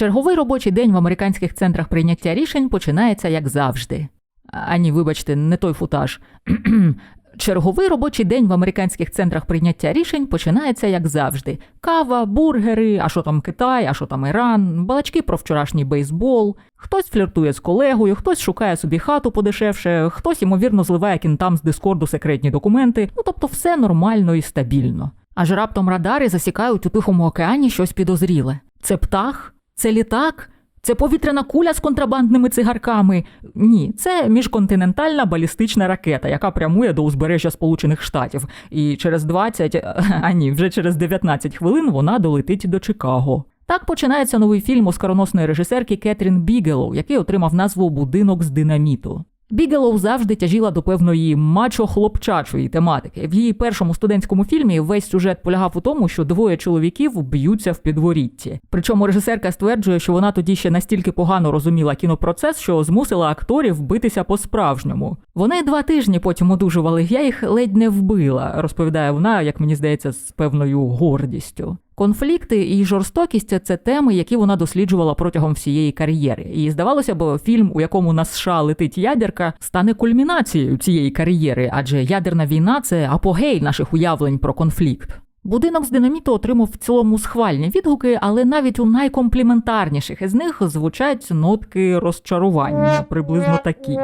Черговий робочий день в американських центрах прийняття рішень починається як завжди. А ні, вибачте, не той футаж. Черговий робочий день в американських центрах прийняття рішень починається як завжди: кава, бургери, а що там Китай, а що там Іран, балачки про вчорашній бейсбол. Хтось фліртує з колегою, хтось шукає собі хату подешевше, хтось ймовірно зливає кінтам з дискорду секретні документи. Ну тобто, все нормально і стабільно. Аж раптом радари засікають у Тихому океані щось підозріле. Це птах? Це літак? Це повітряна куля з контрабандними цигарками? Ні, це міжконтинентальна балістична ракета, яка прямує до узбережжя Сполучених Штатів. І через 20, а ні, вже через 19 хвилин вона долетить до Чикаго. Так починається новий фільм оскароносної режисерки Кетрін Бігелоу, який отримав назву Будинок з динаміту. Бігелоу завжди тяжіла до певної мачо-хлопчачої тематики. В її першому студентському фільмі весь сюжет полягав у тому, що двоє чоловіків б'ються в підворітті. Причому режисерка стверджує, що вона тоді ще настільки погано розуміла кінопроцес, що змусила акторів битися по-справжньому. Вони два тижні потім одужували. Я їх ледь не вбила, розповідає вона, як мені здається, з певною гордістю. Конфлікти і жорстокість це теми, які вона досліджувала протягом всієї кар'єри. І здавалося б, фільм, у якому на США летить ядерка, стане кульмінацією цієї кар'єри, адже ядерна війна це апогей наших уявлень про конфлікт. Будинок з динаміту отримав в цілому схвальні відгуки, але навіть у найкомпліментарніших із них звучать нотки розчарування, приблизно такі.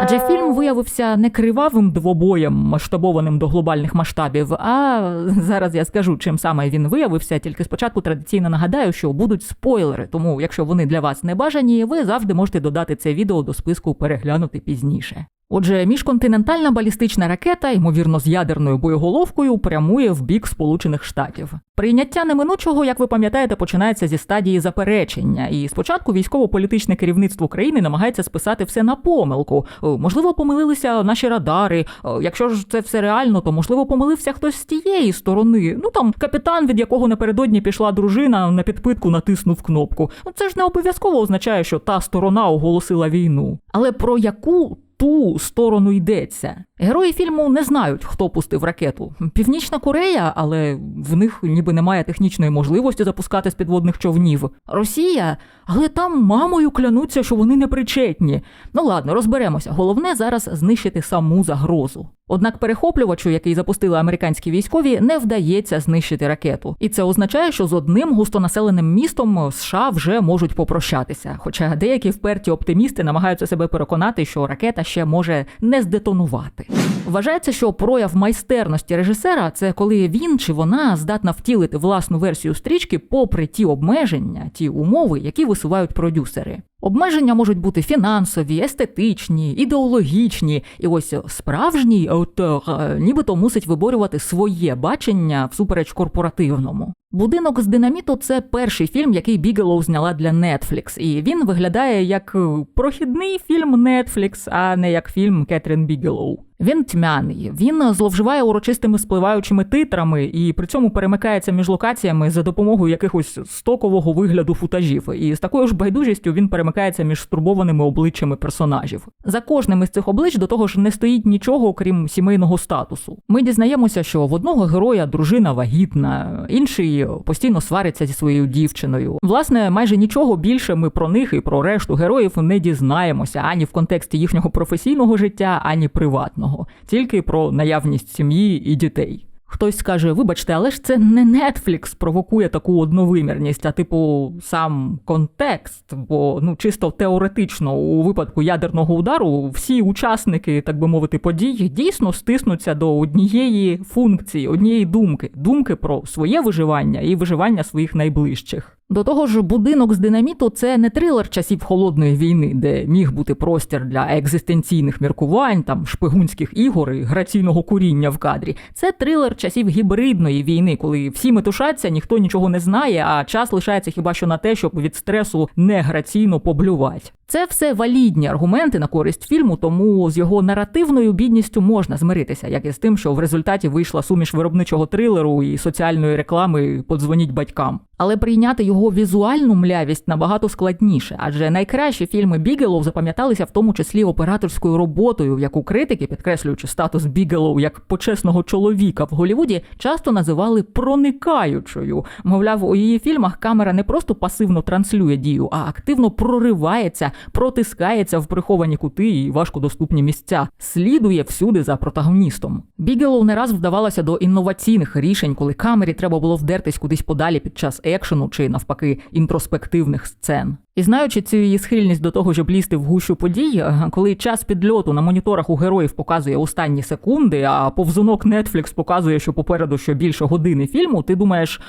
Адже фільм виявився не кривавим двобоєм, масштабованим до глобальних масштабів. А зараз я скажу, чим саме він виявився. Тільки спочатку традиційно нагадаю, що будуть спойлери. Тому, якщо вони для вас не бажані, ви завжди можете додати це відео до списку переглянути пізніше. Отже, міжконтинентальна балістична ракета, ймовірно, з ядерною боєголовкою, прямує в бік Сполучених Штатів. Прийняття неминучого, як ви пам'ятаєте, починається зі стадії заперечення, і спочатку військово-політичне керівництво країни намагається списати все на помилку. Можливо, помилилися наші радари. Якщо ж це все реально, то можливо помилився хтось з тієї сторони. Ну там капітан, від якого напередодні пішла дружина, на підпитку натиснув кнопку. Це ж не обов'язково означає, що та сторона оголосила війну. Але про яку ту сторону йдеться. Герої фільму не знають, хто пустив ракету. Північна Корея, але в них ніби немає технічної можливості запускати з підводних човнів. Росія, але там мамою клянуться, що вони не причетні. Ну ладно, розберемося. Головне зараз знищити саму загрозу. Однак перехоплювачу, який запустили американські військові, не вдається знищити ракету. І це означає, що з одним густонаселеним містом США вже можуть попрощатися. Хоча деякі вперті оптимісти намагаються себе переконати, що ракета ще може не здетонувати. Вважається, що прояв майстерності режисера це коли він чи вона здатна втілити власну версію стрічки попри ті обмеження, ті умови, які висувають продюсери. Обмеження можуть бути фінансові, естетичні, ідеологічні, і ось справжній автор е, нібито мусить виборювати своє бачення всупереч корпоративному. Будинок з динаміту це перший фільм, який Бігелоу зняла для Netflix, і він виглядає як е, прохідний фільм Netflix, а не як фільм Кетрін Бігелоу. Він тьмяний, він зловживає урочистими спливаючими титрами і при цьому перемикається між локаціями за допомогою якихось стокового вигляду футажів. І з такою ж байдужістю він перемикається між стурбованими обличчями персонажів. За кожним із цих облич до того ж не стоїть нічого, крім сімейного статусу. Ми дізнаємося, що в одного героя дружина вагітна, інший постійно свариться зі своєю дівчиною. Власне, майже нічого більше ми про них і про решту героїв не дізнаємося ані в контексті їхнього професійного життя, ані приватного тільки про наявність сім'ї і дітей. Хтось скаже, вибачте, але ж це не Netflix провокує таку одновимірність, а типу сам контекст. Бо ну чисто теоретично, у випадку ядерного удару, всі учасники, так би мовити, подій дійсно стиснуться до однієї функції, однієї думки думки про своє виживання і виживання своїх найближчих. До того ж, будинок з динаміту це не трилер часів холодної війни, де міг бути простір для екзистенційних міркувань, там шпигунських ігор і граційного куріння в кадрі. Це трилер часів гібридної війни, коли всі метушаться, ніхто нічого не знає, а час лишається хіба що на те, щоб від стресу не граційно поблювати. Це все валідні аргументи на користь фільму, тому з його наративною бідністю можна змиритися, як і з тим, що в результаті вийшла суміш виробничого трилеру і соціальної реклами Подзвоніть батькам. Але прийняти його візуальну млявість набагато складніше, адже найкращі фільми Бігелоу запам'яталися в тому числі операторською роботою, яку критики, підкреслюючи статус Бігелоу як почесного чоловіка в Голлівуді, часто називали проникаючою. Мовляв, у її фільмах камера не просто пасивно транслює дію, а активно проривається, протискається в приховані кути і важкодоступні місця, слідує всюди за протагоністом. Бігелоу не раз вдавалося до інноваційних рішень, коли камері треба було вдертись кудись подалі під час екшену чи навпаки інтроспективних сцен. І знаючи цю її схильність до того, щоб лізти в гущу подій, е, коли час підльоту на моніторах у героїв показує останні секунди, а повзунок Netflix показує, що попереду ще більше години фільму, ти думаєш.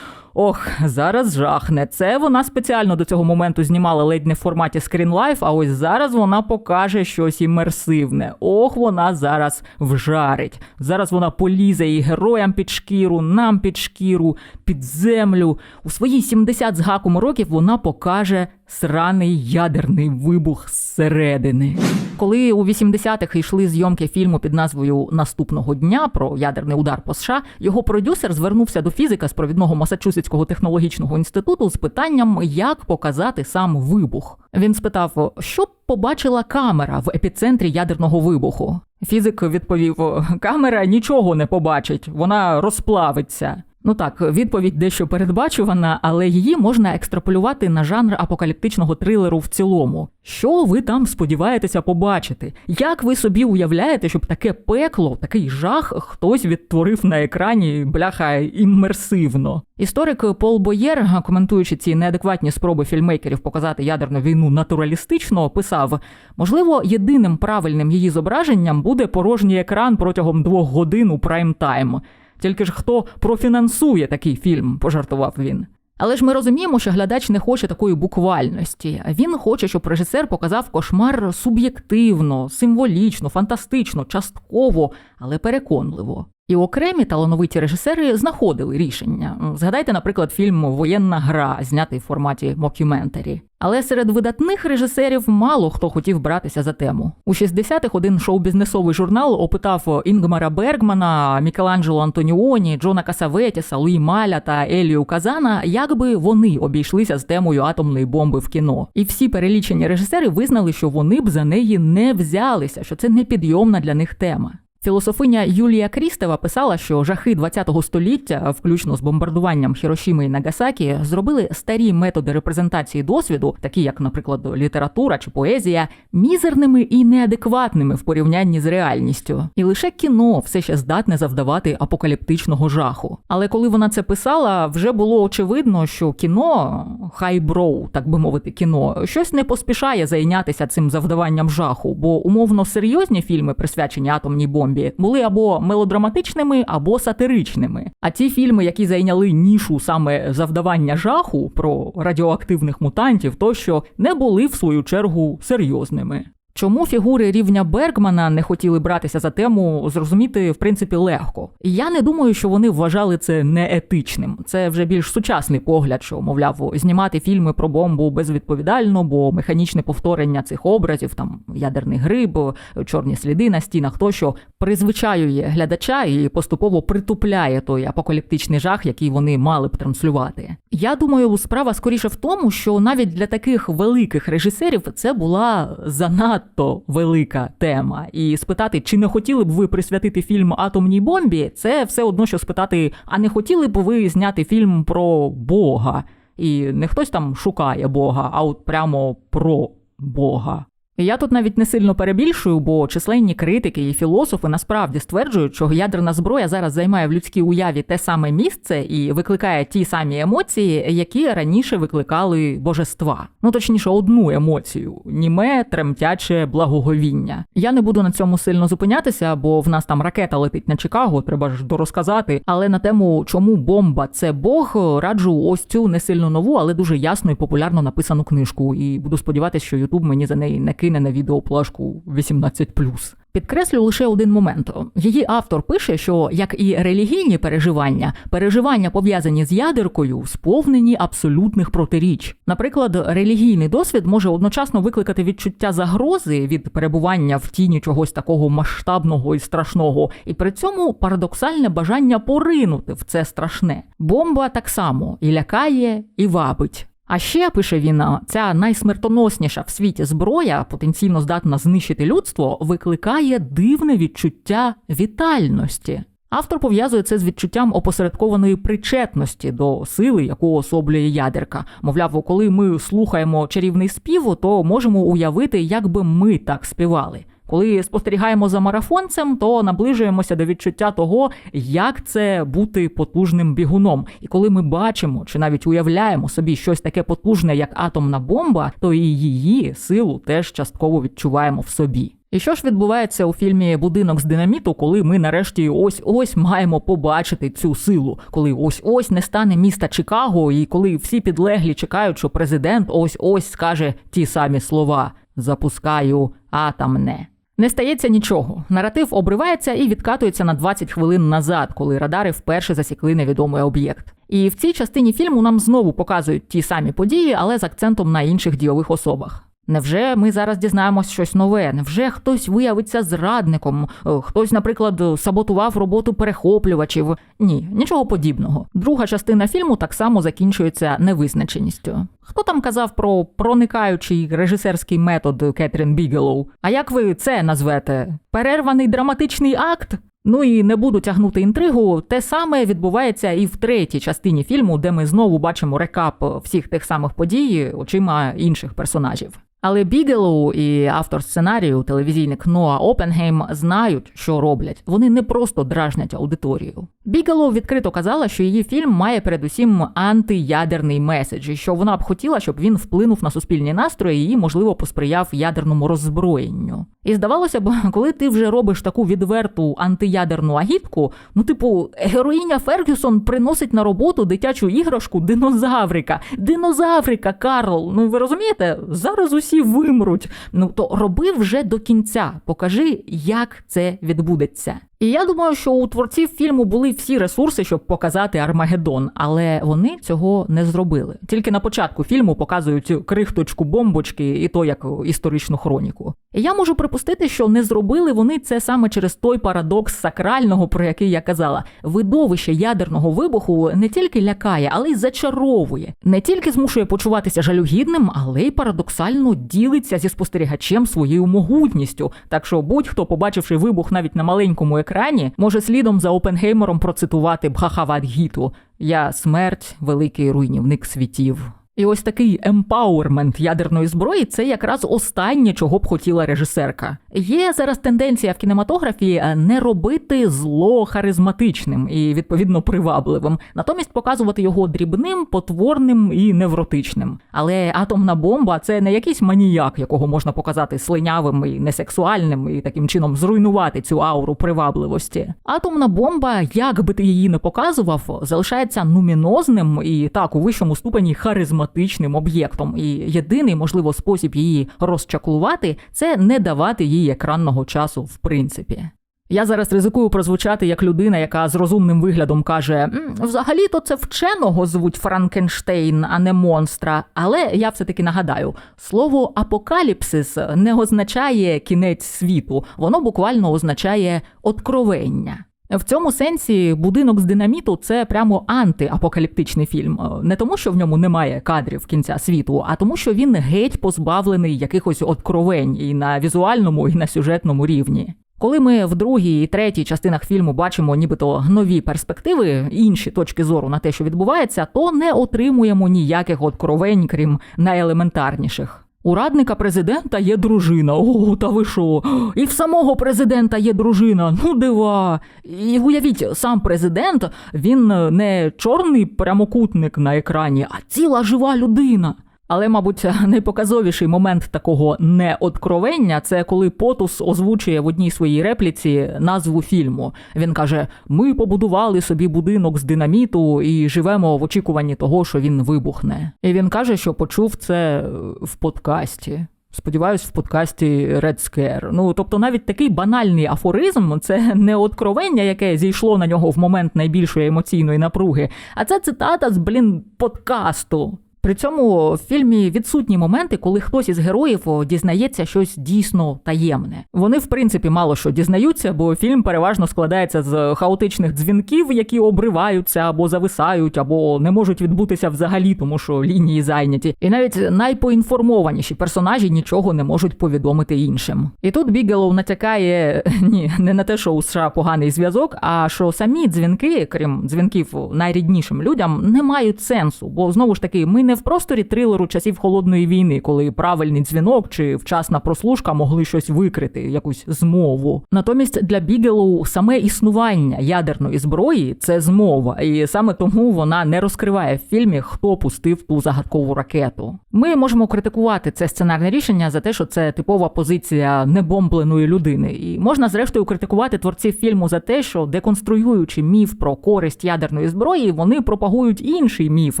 Ох, зараз жахне. Це вона спеціально до цього моменту знімала ледь не в форматі Life, а ось зараз вона покаже щось імерсивне. Ох, вона зараз вжарить. Зараз вона полізе і героям під шкіру, нам під шкіру, під землю. У свої 70 з гаком років вона покаже сраний ядерний вибух зсередини. Коли у 80-х йшли зйомки фільму під назвою Наступного дня про ядерний удар по США, його продюсер звернувся до фізика з провідного Масачусетського технологічного інституту з питанням, як показати сам вибух. Він спитав, що побачила камера в епіцентрі ядерного вибуху. Фізик відповів: камера нічого не побачить, вона розплавиться. Ну так, відповідь дещо передбачувана, але її можна екстраполювати на жанр апокаліптичного трилеру в цілому. Що ви там сподіваєтеся побачити? Як ви собі уявляєте, щоб таке пекло, такий жах хтось відтворив на екрані бляха іммерсивно? Історик Пол Боєр, коментуючи ці неадекватні спроби фільмейкерів показати ядерну війну натуралістично, писав: можливо, єдиним правильним її зображенням буде порожній екран протягом двох годин у прайм-тайм. Тільки ж хто профінансує такий фільм, пожартував він. Але ж ми розуміємо, що глядач не хоче такої буквальності. Він хоче, щоб режисер показав кошмар суб'єктивно, символічно, фантастично, частково, але переконливо. І окремі талановиті режисери знаходили рішення. Згадайте, наприклад, фільм Воєнна гра, знятий в форматі мокюментарі. Але серед видатних режисерів мало хто хотів братися за тему. У 60-х один шоу-бізнесовий журнал опитав Інгмара Бергмана, Мікеланджело Антоніоні, Джона Касаветіса, Луї Маля та Елію Казана, як би вони обійшлися з темою атомної бомби в кіно. І всі перелічені режисери визнали, що вони б за неї не взялися, що це непідйомна для них тема. Філософиня Юлія Крістева писала, що жахи ХХ століття, включно з бомбардуванням Хірошіми і Нагасакі, зробили старі методи репрезентації досвіду, такі як, наприклад, література чи поезія, мізерними і неадекватними в порівнянні з реальністю. І лише кіно все ще здатне завдавати апокаліптичного жаху. Але коли вона це писала, вже було очевидно, що кіно, хайброу, так би мовити, кіно, щось не поспішає зайнятися цим завдаванням жаху, бо умовно серйозні фільми, присвячені атомній бомбі зомбі були або мелодраматичними, або сатиричними. А ті фільми, які зайняли нішу саме завдавання жаху про радіоактивних мутантів, тощо не були в свою чергу серйозними. Чому фігури рівня Бергмана не хотіли братися за тему, зрозуміти в принципі легко. Я не думаю, що вони вважали це неетичним. Це вже більш сучасний погляд, що мовляв, знімати фільми про бомбу безвідповідально, бо механічне повторення цих образів, там ядерний гриб, чорні сліди на стінах, тощо призвичаює глядача і поступово притупляє той апокаліптичний жах, який вони мали б транслювати. Я думаю, справа скоріше в тому, що навіть для таких великих режисерів це була занадто велика тема. І спитати, чи не хотіли б ви присвятити фільм атомній бомбі, це все одно, що спитати, а не хотіли б ви зняти фільм про Бога? І не хтось там шукає Бога, а от прямо про Бога. Я тут навіть не сильно перебільшую, бо численні критики і філософи насправді стверджують, що ядерна зброя зараз займає в людській уяві те саме місце і викликає ті самі емоції, які раніше викликали божества. Ну точніше, одну емоцію німе, тремтяче благоговіння. Я не буду на цьому сильно зупинятися, бо в нас там ракета летить на Чикаго, треба ж дорозказати. Але на тему, чому бомба це Бог, раджу ось цю не сильно нову, але дуже ясно і популярно написану книжку. І буду сподіватися, що Ютуб мені за неї не кине на відеоплашку 18+. Підкреслю лише один момент. Її автор пише, що як і релігійні переживання, переживання пов'язані з ядеркою, сповнені абсолютних протиріч. Наприклад, релігійний досвід може одночасно викликати відчуття загрози від перебування в тіні чогось такого масштабного і страшного, і при цьому парадоксальне бажання поринути в це страшне. Бомба так само і лякає, і вабить. А ще пише він, ця найсмертоносніша в світі зброя, потенційно здатна знищити людство, викликає дивне відчуття вітальності. Автор пов'язує це з відчуттям опосередкованої причетності до сили, яку особлює ядерка. Мовляв, коли ми слухаємо чарівний спів, то можемо уявити, як би ми так співали. Коли спостерігаємо за марафонцем, то наближуємося до відчуття того, як це бути потужним бігуном. І коли ми бачимо чи навіть уявляємо собі щось таке потужне, як атомна бомба, то і її силу теж частково відчуваємо в собі. І що ж відбувається у фільмі Будинок з динаміту, коли ми нарешті ось ось маємо побачити цю силу, коли ось ось не стане міста Чикаго, і коли всі підлеглі чекають, що президент ось ось скаже ті самі слова: запускаю атомне. Не стається нічого. Наратив обривається і відкатується на 20 хвилин назад, коли радари вперше засікли невідомий об'єкт. І в цій частині фільму нам знову показують ті самі події, але з акцентом на інших дійових особах. Невже ми зараз дізнаємось щось нове? Невже хтось виявиться зрадником? Е, Хтось, наприклад, саботував роботу перехоплювачів? Ні, нічого подібного. Друга частина фільму так само закінчується невизначеністю. Хто там казав про проникаючий режисерський метод Кетрін Бігелоу? А як ви це назвете? Перерваний драматичний акт? Ну і не буду тягнути інтригу. Те саме відбувається і в третій частині фільму, де ми знову бачимо рекап всіх тих самих подій очима інших персонажів. Але Бігелоу і автор сценарію, телевізійник Ноа Опенгейм, знають, що роблять. Вони не просто дражнять аудиторію. Бігелоу відкрито казала, що її фільм має передусім антиядерний меседж, і що вона б хотіла, щоб він вплинув на суспільні настрої і, можливо, посприяв ядерному роззброєнню. І здавалося б, коли ти вже робиш таку відверту антиядерну агітку, ну, типу, героїня Фергюсон приносить на роботу дитячу іграшку динозаврика. Динозаврика, Карл. Ну ви розумієте? Зараз усі вимруть. Ну то роби вже до кінця. Покажи, як це відбудеться. І я думаю, що у творців фільму були всі ресурси, щоб показати Армагеддон, але вони цього не зробили. Тільки на початку фільму показують крихточку бомбочки і то як історичну хроніку. І я можу припустити, що не зробили вони це саме через той парадокс сакрального, про який я казала. Видовище ядерного вибуху не тільки лякає, але й зачаровує, не тільки змушує почуватися жалюгідним, але й парадоксально ділиться зі спостерігачем своєю могутністю. Так що будь-хто, побачивши вибух навіть на маленькому екрані, може слідом за Опенгеймером процитувати Бхахавадгіту Я смерть, великий руйнівник світів. І ось такий емпауермент ядерної зброї це якраз останнє, чого б хотіла режисерка. Є зараз тенденція в кінематографі не робити зло харизматичним і відповідно привабливим, натомість показувати його дрібним, потворним і невротичним. Але атомна бомба це не якийсь маніяк, якого можна показати слинявим і несексуальним, і таким чином зруйнувати цю ауру привабливості. Атомна бомба, як би ти її не показував, залишається нумінозним і так у вищому ступені харизматичним харизматичним об'єктом, і єдиний можливо спосіб її розчаклувати це не давати їй екранного часу в принципі. Я зараз ризикую прозвучати як людина, яка з розумним виглядом каже: взагалі-то це вченого звуть Франкенштейн, а не монстра. Але я все таки нагадаю: слово апокаліпсис не означає кінець світу, воно буквально означає откровення. В цьому сенсі будинок з динаміту це прямо антиапокаліптичний фільм. Не тому, що в ньому немає кадрів кінця світу, а тому, що він геть позбавлений якихось откровень і на візуальному, і на сюжетному рівні. Коли ми в другій і третій частинах фільму бачимо нібито нові перспективи, інші точки зору на те, що відбувається, то не отримуємо ніяких откровень, крім найелементарніших. У радника президента є дружина. О, та ви що? І в самого президента є дружина. Ну дива. І уявіть, сам президент він не чорний прямокутник на екрані, а ціла жива людина. Але, мабуть, найпоказовіший момент такого неоткровення це коли Потус озвучує в одній своїй репліці назву фільму. Він каже: Ми побудували собі будинок з динаміту і живемо в очікуванні того, що він вибухне. І він каже, що почув це в подкасті. Сподіваюсь, в подкасті Red Scare. Ну тобто, навіть такий банальний афоризм це не откровення, яке зійшло на нього в момент найбільшої емоційної напруги, а це цитата з блін подкасту. При цьому в фільмі відсутні моменти, коли хтось із героїв дізнається щось дійсно таємне. Вони, в принципі, мало що дізнаються, бо фільм переважно складається з хаотичних дзвінків, які обриваються або зависають, або не можуть відбутися взагалі, тому що лінії зайняті. І навіть найпоінформованіші персонажі нічого не можуть повідомити іншим. І тут Бігелоу натякає ні, не на те, що у США поганий зв'язок, а що самі дзвінки, крім дзвінків найріднішим людям, не мають сенсу, бо знову ж таки ми не в просторі трилеру часів холодної війни, коли правильний дзвінок чи вчасна прослушка могли щось викрити, якусь змову. Натомість для Бігелоу саме існування ядерної зброї це змова, і саме тому вона не розкриває в фільмі, хто пустив ту загадкову ракету. Ми можемо критикувати це сценарне рішення за те, що це типова позиція небомбленої людини, і можна зрештою критикувати творців фільму за те, що деконструюючи міф про користь ядерної зброї, вони пропагують інший міф,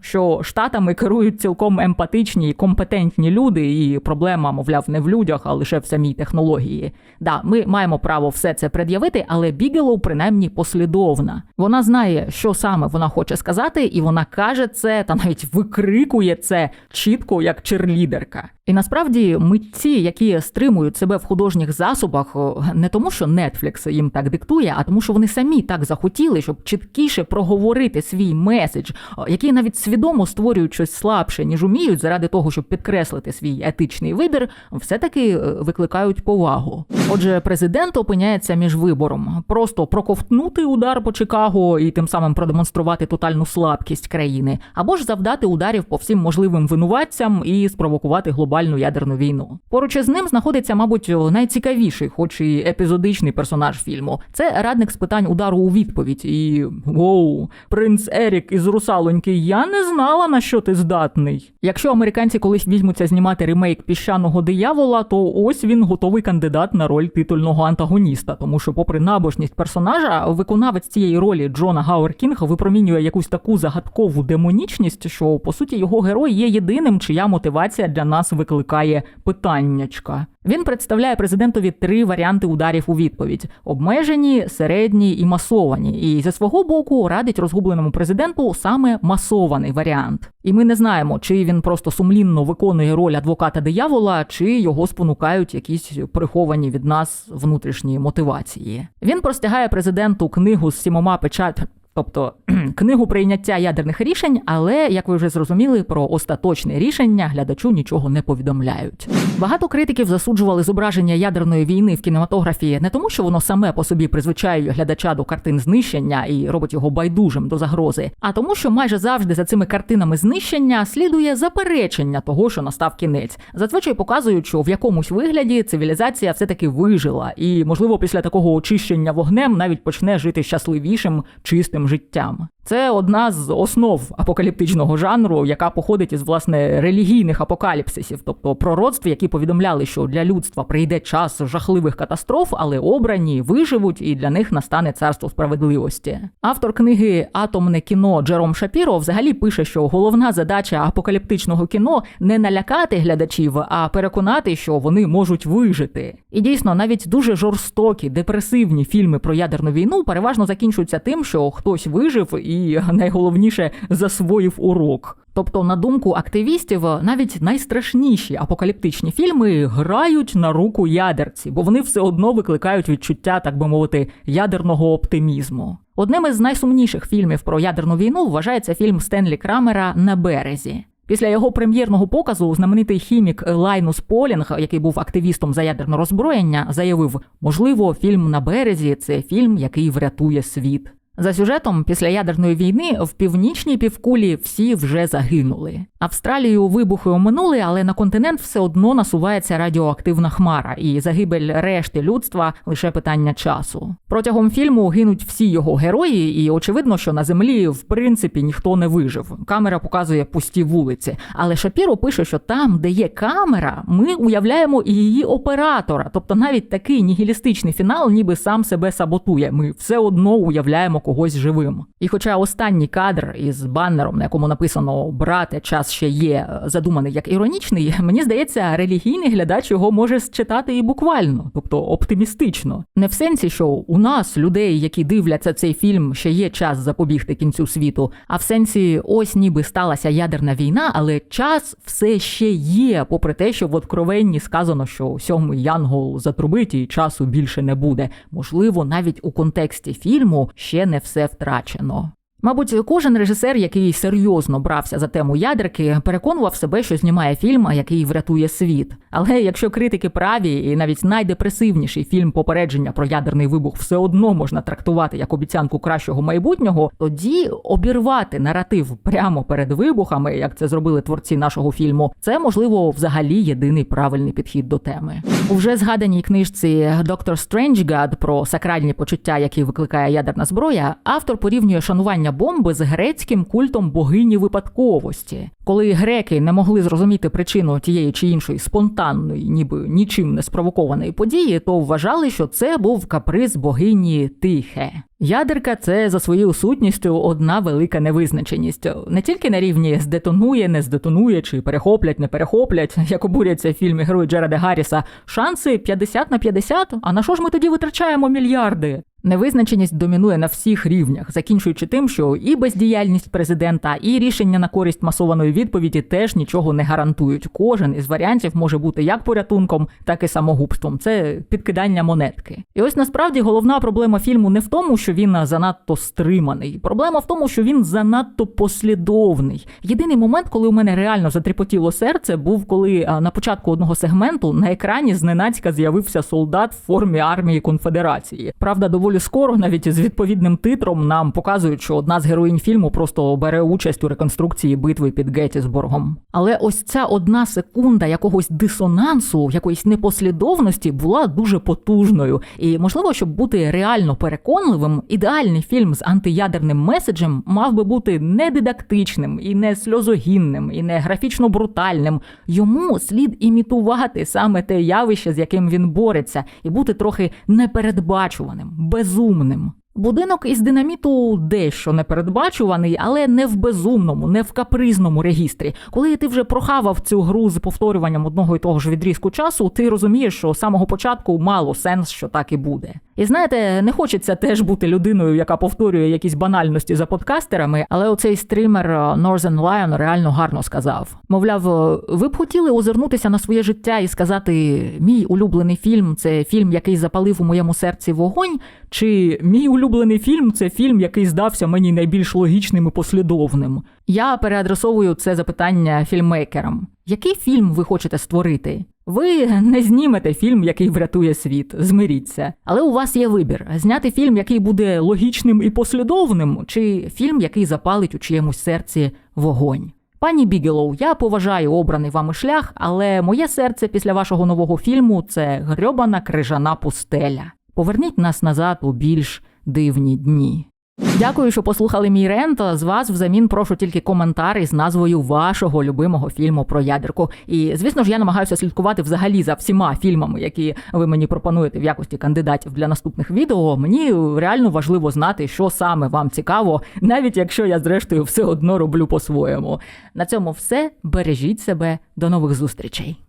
що штатами керують цілком емпатичні і компетентні люди, і проблема, мовляв, не в людях, а лише в самій технології. Да, ми маємо право все це пред'явити, але Бігелоу принаймні послідовна. Вона знає, що саме вона хоче сказати, і вона каже це та навіть викрикує це чітко як черлідерка. І насправді митці, які стримують себе в художніх засобах, не тому, що Netflix їм так диктує, а тому, що вони самі так захотіли, щоб чіткіше проговорити свій меседж, які навіть свідомо створюють щось слабше, ніж уміють, заради того, щоб підкреслити свій етичний вибір, все-таки е, викликають повагу. Отже, президент опиняється між вибором: просто проковтнути удар по Чикаго і тим самим продемонструвати тотальну слабкість країни, або ж завдати ударів по всім можливим винуватцям і спровокувати глобальну ядерну війну. Поруч із ним знаходиться, мабуть, найцікавіший, хоч і епізодичний персонаж фільму. Це радник з питань удару у відповідь. І воу, принц Ерік із русалоньки. Я не знала на що ти здатний. Якщо американці колись візьмуться знімати ремейк піщаного диявола, то ось він готовий кандидат на роль титульного антагоніста, тому що, попри набожність персонажа, виконавець цієї ролі Джона Гауер Кінг випромінює якусь таку загадкову демонічність, що по суті його герой є єдиним, чия мотивація для нас викликає питаннячка. Він представляє президентові три варіанти ударів у відповідь: обмежені, середні і масовані. І зі свого боку радить розгубленому президенту саме масований варіант. І ми не знаємо, чи він просто сумлінно виконує роль адвоката диявола, чи його спонукають якісь приховані від нас внутрішні мотивації. Він простягає президенту книгу з сімома печат. Тобто книгу прийняття ядерних рішень, але як ви вже зрозуміли, про остаточне рішення глядачу нічого не повідомляють. Багато критиків засуджували зображення ядерної війни в кінематографії не тому, що воно саме по собі призвичаює глядача до картин знищення і робить його байдужим до загрози, а тому, що майже завжди за цими картинами знищення слідує заперечення того, що настав кінець. Зазвичай показують, що в якомусь вигляді цивілізація все таки вижила, і можливо після такого очищення вогнем навіть почне жити щасливішим, чистим життям. Це одна з основ апокаліптичного жанру, яка походить із власне релігійних апокаліпсисів, тобто пророцтв, які повідомляли, що для людства прийде час жахливих катастроф, але обрані виживуть, і для них настане царство справедливості. Автор книги Атомне кіно Джером Шапіро взагалі пише, що головна задача апокаліптичного кіно не налякати глядачів, а переконати, що вони можуть вижити. І дійсно, навіть дуже жорстокі, депресивні фільми про ядерну війну переважно закінчуються тим, що хтось вижив і найголовніше засвоїв урок. Тобто, на думку активістів, навіть найстрашніші апокаліптичні фільми грають на руку ядерці, бо вони все одно викликають відчуття, так би мовити, ядерного оптимізму. Одним із найсумніших фільмів про ядерну війну вважається фільм Стенлі Крамера на березі. Після його прем'єрного показу знаменитий хімік Лайнус Полінг, який був активістом за ядерне роззброєння, заявив: можливо, фільм на березі це фільм, який врятує світ. За сюжетом, після ядерної війни в північній півкулі всі вже загинули. Австралію вибухи оминули, але на континент все одно насувається радіоактивна хмара, і загибель решти людства лише питання часу. Протягом фільму гинуть всі його герої, і очевидно, що на землі в принципі ніхто не вижив. Камера показує пусті вулиці. Але Шапіро пише, що там, де є камера, ми уявляємо і її оператора. Тобто навіть такий нігілістичний фінал, ніби сам себе саботує. Ми все одно уявляємо когось живим. І хоча останній кадр із баннером, на якому написано Брате, час зараз ще є е, задуманий як іронічний, мені здається, релігійний глядач його може считати і буквально, тобто оптимістично. Не в сенсі, що у нас, людей, які дивляться цей фільм, ще є час запобігти кінцю світу, а в сенсі, ось ніби сталася ядерна війна, але час все ще є, попри те, що в откровенні сказано, що сьомий янгол затрубить і часу більше не буде. Можливо, навіть у контексті фільму ще не все втрачено. Мабуть, кожен режисер, який серйозно брався за тему ядерки, переконував себе, що знімає фільм, який врятує світ. Але якщо критики праві, і навіть найдепресивніший фільм попередження про ядерний вибух все одно можна трактувати як обіцянку кращого майбутнього, тоді обірвати наратив прямо перед вибухами, як це зробили творці нашого фільму, це можливо взагалі єдиний правильний підхід до теми. У вже згаданій книжці Доктор Стренджгад про сакральні почуття, які викликає ядерна зброя, автор порівнює шанування бомби з грецьким культом богині випадковості. Коли греки не могли зрозуміти причину тієї чи іншої спонтанної, ніби нічим не спровокованої події, то вважали, що це був каприз богині Тихе. Ядерка це за своєю сутністю одна велика невизначеність. Не тільки на рівні здетонує, не здетонує, чи перехоплять, не перехоплять, як обуряться в фільмі Герой Джереда Гарріса. Шанси 50 на 50, А на що ж ми тоді витрачаємо мільярди? Невизначеність домінує на всіх рівнях, закінчуючи тим, що і бездіяльність президента, і рішення на користь масованої відповіді теж нічого не гарантують. Кожен із варіантів може бути як порятунком, так і самогубством. Це підкидання монетки. І ось насправді головна проблема фільму не в тому, що він занадто стриманий. Проблема в тому, що він занадто послідовний. Єдиний момент, коли у мене реально затріпотіло серце, був коли на початку одного сегменту на екрані зненацька з'явився солдат в формі армії конфедерації. Правда, доволі доволі скоро, навіть з відповідним титром, нам показують, що одна з героїнь фільму просто бере участь у реконструкції битви під Геттісбургом. Але ось ця одна секунда якогось дисонансу, якоїсь непослідовності була дуже потужною. І можливо, щоб бути реально переконливим, ідеальний фільм з антиядерним меседжем мав би бути не дидактичним, і не сльозогінним, і не графічно брутальним. Йому слід імітувати саме те явище, з яким він бореться, і бути трохи непередбачуваним безумним. Будинок із динаміту дещо непередбачуваний, але не в безумному, не в капризному регістрі. Коли ти вже прохавав цю гру з повторюванням одного і того ж відрізку часу, ти розумієш, що з самого початку мало сенс, що так і буде. І знаєте, не хочеться теж бути людиною, яка повторює якісь банальності за подкастерами, але оцей стрімер е, Northern Lion реально гарно сказав. Мовляв, е, ви б хотіли озирнутися на своє життя і сказати: мій улюблений фільм це фільм, який запалив у моєму серці вогонь, чи мій улюблений фільм це фільм, який здався мені найбільш логічним і послідовним. Я переадресовую це запитання фільммейкерам. Який фільм ви хочете створити? Ви не знімете фільм, який врятує світ, змиріться. Але у вас є вибір: зняти фільм, який буде логічним і послідовним, чи фільм, який запалить у чиємусь серці вогонь. Пані Бігелоу, я поважаю обраний вами шлях, але моє серце після вашого нового фільму це грьобана крижана пустеля. Поверніть нас назад у більш дивні дні. Дякую, що послухали мій рент. З вас взамін прошу тільки коментар із назвою вашого любимого фільму про ядерку. І звісно ж, я намагаюся слідкувати взагалі за всіма фільмами, які ви мені пропонуєте в якості кандидатів для наступних відео. Мені реально важливо знати, що саме вам цікаво, навіть якщо я зрештою все одно роблю по-своєму. На цьому все бережіть себе, до нових зустрічей.